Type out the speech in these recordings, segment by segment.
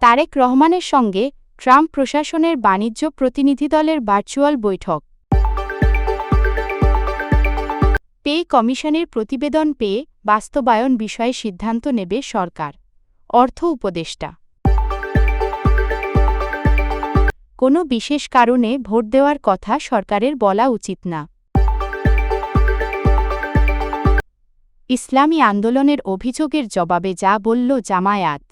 তারেক রহমানের সঙ্গে ট্রাম্প প্রশাসনের বাণিজ্য প্রতিনিধি দলের ভার্চুয়াল বৈঠক। পে কমিশনের প্রতিবেদন পেয়ে বাস্তবায়ন বিষয়ে সিদ্ধান্ত নেবে সরকার। অর্থ উপদেষ্টা। কোনো বিশেষ কারণে ভোট দেওয়ার কথা সরকারের বলা উচিত না। ইসলামী আন্দোলনের অভিযোগের জবাবে যা বলল জামায়াত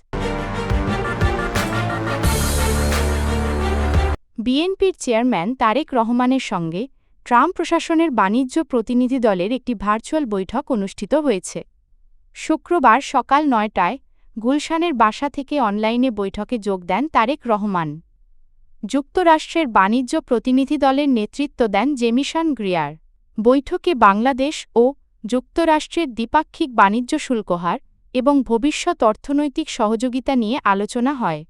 বিএনপির চেয়ারম্যান তারেক রহমানের সঙ্গে ট্রাম্প প্রশাসনের বাণিজ্য প্রতিনিধি দলের একটি ভার্চুয়াল বৈঠক অনুষ্ঠিত হয়েছে। শুক্রবার সকাল নয়টায় গুলশানের বাসা থেকে অনলাইনে বৈঠকে যোগ দেন তারেক রহমান। যুক্তরাষ্ট্রের বাণিজ্য প্রতিনিধি দলের নেতৃত্ব দেন জেমিশন গ্রিয়ার। বৈঠকে বাংলাদেশ ও যুক্তরাষ্ট্রের দ্বিপাক্ষিক বাণিজ্য শুল্কহার এবং ভবিষ্যৎ অর্থনৈতিক সহযোগিতা নিয়ে আলোচনা হয়।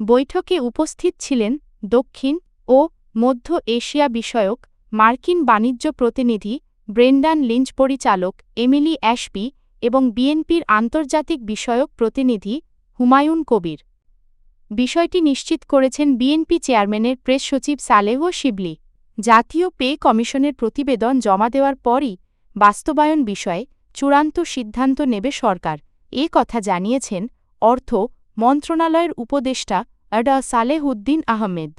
বৈঠকে উপস্থিত ছিলেন দক্ষিণ ও মধ্য এশিয়া বিষয়ক মার্কিন বাণিজ্য প্রতিনিধি ব্রেন্ডান লিঞ্চ পরিচালক এমিলি অ্যাশপি এবং বিএনপির আন্তর্জাতিক বিষয়ক প্রতিনিধি হুমায়ুন কবির। বিষয়টি নিশ্চিত করেছেন বিএনপি চেয়ারম্যানের প্রেস সচিব সালেহ শিবলি। জাতীয় পে কমিশনের প্রতিবেদন জমা দেওয়ার পরই বাস্তবায়ন বিষয়ে চূড়ান্ত সিদ্ধান্ত নেবে সরকার। এ কথা জানিয়েছেন অর্থ মন্ত্রণালয়ের উপদেষ্টা আডা সালেহ উদ্দিন আহমেদ।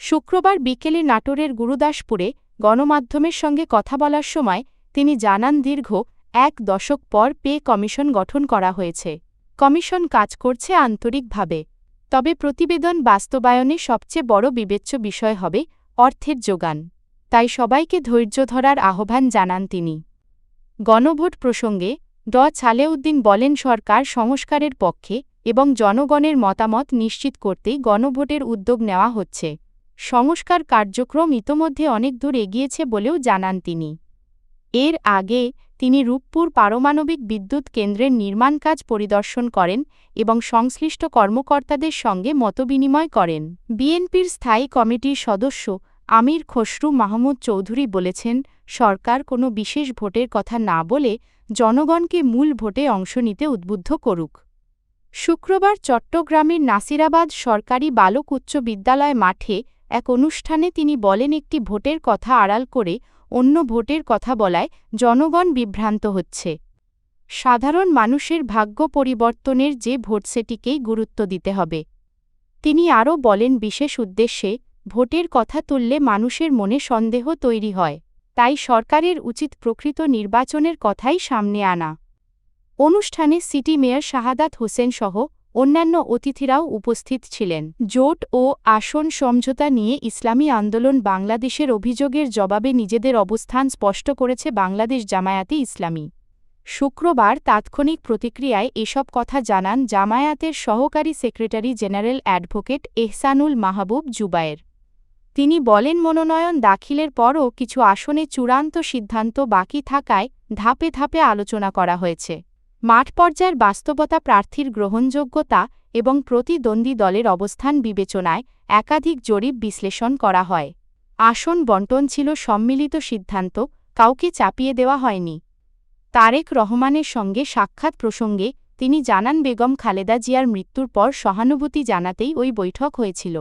শুক্রবার বিকেলে নাটোরের গুরুদাসপুরে গণমাধ্যমের সঙ্গে কথা বলার সময় তিনি জানান, দীর্ঘ এক দশক পর পে কমিশন গঠন করা হয়েছে। কমিশন কাজ করছে আন্তরিকভাবে। তবে প্রতিবেদন বাস্তবায়নে সবচেয়ে বড় বিবেচ্য বিষয় হবে অর্থের যোগান। তাই সবাইকে ধৈর্য ধরার আহ্বান জানান তিনি। গণভোট প্রসঙ্গে ড ছালেউদ্দিন বলেন, সরকার সংস্কারের পক্ষে এবং জনগণের মতামত নিশ্চিত করতেই গণভোটের উদ্যোগ নেওয়া হচ্ছে। সংস্কার কার্যক্রম ইতোমধ্যে অনেক দূর এগিয়েছে বলেও জানান তিনি। এর আগে তিনি রূপপুর পারমাণবিক বিদ্যুৎ কেন্দ্রের নির্মাণ কাজ পরিদর্শন করেন এবং সংশ্লিষ্ট কর্মকর্তাদের সঙ্গে মতবিনিময় করেন। বিএনপির স্থায়ী কমিটির সদস্য আমির খসরু মাহমুদ চৌধুরী বলেছেন, সরকার কোনো বিশেষ ভোটের কথা না বলে জনগণকে মূল ভোটে অংশ নিতে উদ্বুদ্ধ করুক। শুক্রবার চট্টগ্রামের নাসিরাবাদ সরকারি বালক উচ্চ বিদ্যালয় মাঠে এক অনুষ্ঠানে তিনি বলেন, একটি ভোটের কথা আড়াল করে অন্য ভোটের কথা বলায় জনগণ বিভ্রান্ত হচ্ছে। সাধারণ মানুষের ভাগ্য পরিবর্তনের যে ভোট সেটিকেই গুরুত্ব দিতে হবে। তিনি আরও বলেন, বিশেষ উদ্দেশ্যে ভোটের কথা তুললে মানুষের মনে সন্দেহ তৈরি হয়। তাই সরকারের উচিত প্রকৃত নির্বাচনের কথাই সামনে আনা। অনুষ্ঠানে সিটি মেয়র শাহাদাত হোসেন সহ অন্যান্য অতিথিরাও উপস্থিত ছিলেন। জোট ও আসন সমঝোতা নিয়ে ইসলামী আন্দোলন বাংলাদেশের অভিযোগের জবাবে নিজেদের অবস্থান স্পষ্ট করেছে বাংলাদেশ জামায়াতে ইসলামী। শুক্রবার তাৎক্ষণিক প্রতিক্রিয়ায় এসব কথা জানান জামায়াতের সহকারী secretary general advocate Ehsanul Mahbub Zubair. তিনি বলেন, মনোনয়ন দাখিলের পরও কিছু আসনে চূড়ান্ত সিদ্ধান্ত বাকি থাকায় ধাপে ধাপে আলোচনা করা হয়েছে। মাঠ পর্যায়ের বাস্তবতা প্রার্থীর গ্রহণযোগ্যতা এবং প্রতিদ্বন্দ্বী দলের অবস্থান বিবেচনায় একাধিক জরিপ বিশ্লেষণ করা হয়। আসন বন্টন ছিল সম্মিলিত সিদ্ধান্ত, কাউকে চাপিয়ে দেওয়া হয়নি। তারেক রহমানের সঙ্গে সাক্ষাৎ প্রসঙ্গে তিনি জানান, বেগম খালেদা জিয়ার মৃত্যুর পর সহানুভূতি জানাতেই ওই বৈঠক হয়েছিল।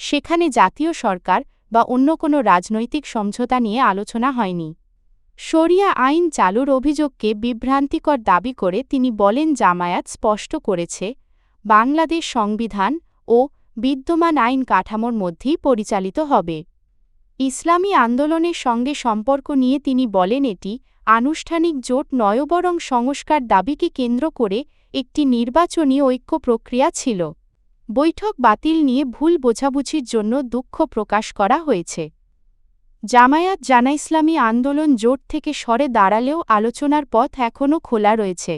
সেখানে জাতীয় সরকার বা অন্য কোনো রাজনৈতিক সমঝোতা নিয়ে আলোচনা হয়নি। শরিয়া আইন চালুর অভিযোগকে বিভ্রান্তিকর দাবি করে তিনি বলেন জামায়াত স্পষ্ট করেছে, বাংলাদেশ সংবিধান ও বিদ্যমান আইন কাঠামোর মধ্যেই পরিচালিত হবে। ইসলামী আন্দোলনের সঙ্গে সম্পর্ক নিয়ে তিনি বলেন এটি আনুষ্ঠানিক জোট নয় বরং সংস্কার দাবিকে কেন্দ্র করে একটি নির্বাচনী ঐক্য প্রক্রিয়া ছিল। বৈঠক বাতিল নিয়ে ভুল বোঝাবুঝির জন্য দুঃখ প্রকাশ করা হয়েছে। জামায়াত জানা ইসলামী আন্দোলন জোট থেকে সরে দাঁড়ালেও আলোচনার পথ এখনও খোলা রয়েছে।